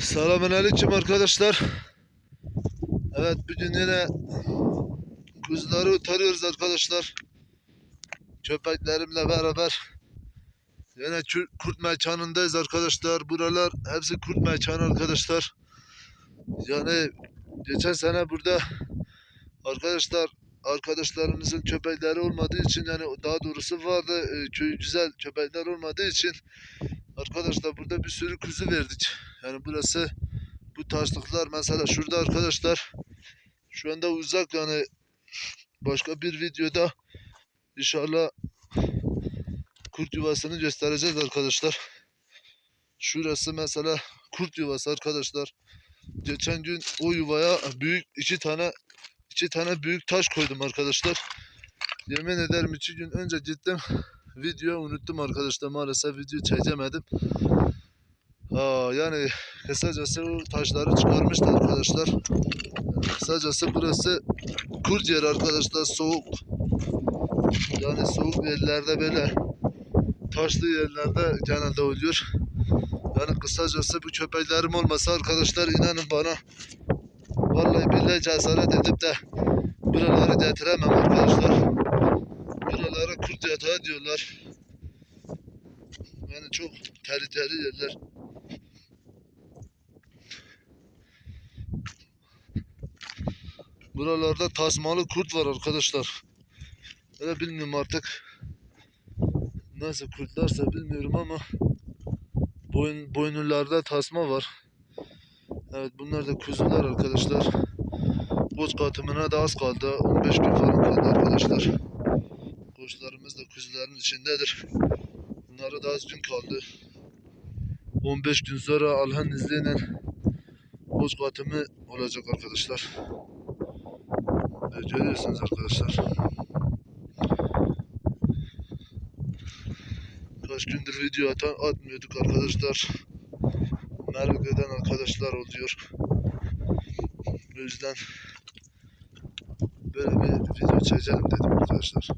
Selamünaleyküm arkadaşlar. Evet bugün yine kuzuları tarıyoruz arkadaşlar. Köpeklerimle beraber yine kurt mekanındayız arkadaşlar. Buralar hepsi kurt mekanı arkadaşlar. Yani geçen sene burada arkadaşlar arkadaşlarımızın köpekleri olmadığı için yani daha doğrusu vardı e, köyü güzel köpekler olmadığı için arkadaşlar burada bir sürü kuzu verdik. Yani burası bu taşlıklar mesela şurada arkadaşlar şu anda uzak yani başka bir videoda inşallah kurt yuvasını göstereceğiz arkadaşlar. Şurası mesela kurt yuvası arkadaşlar. Geçen gün o yuvaya büyük iki tane iki tane büyük taş koydum arkadaşlar. Yemin ederim iki gün önce gittim videoyu unuttum arkadaşlar maalesef video çekemedim. Aa, yani kısacası o taşları çıkarmışlar arkadaşlar. Kısacası burası kurt yeri arkadaşlar soğuk. Yani soğuk yerlerde böyle taşlı yerlerde genelde oluyor. Yani kısacası bu köpeklerim olmasa arkadaşlar inanın bana vallahi billahi cesaret edip de buraları getiremem arkadaşlar. Buralara kurt yatağı diyorlar. Yani çok tehlikeli yerler. Buralarda tasmalı kurt var arkadaşlar. Öyle bilmiyorum artık. Nasıl kurtlarsa bilmiyorum ama boyun, boynuzlarda tasma var. Evet bunlar da kuzular arkadaşlar. Koç katımına da az kaldı. 15 gün falan kaldı arkadaşlar. Koçlarımız da kuzuların içindedir. Bunlara da az gün kaldı. 15 gün sonra Allah'ın izniyle koç katımı olacak arkadaşlar. Evet, görüyorsunuz arkadaşlar. Kaç gündür video atan, atmıyorduk arkadaşlar. Merak eden arkadaşlar oluyor. O yüzden böyle bir video çekelim dedim arkadaşlar.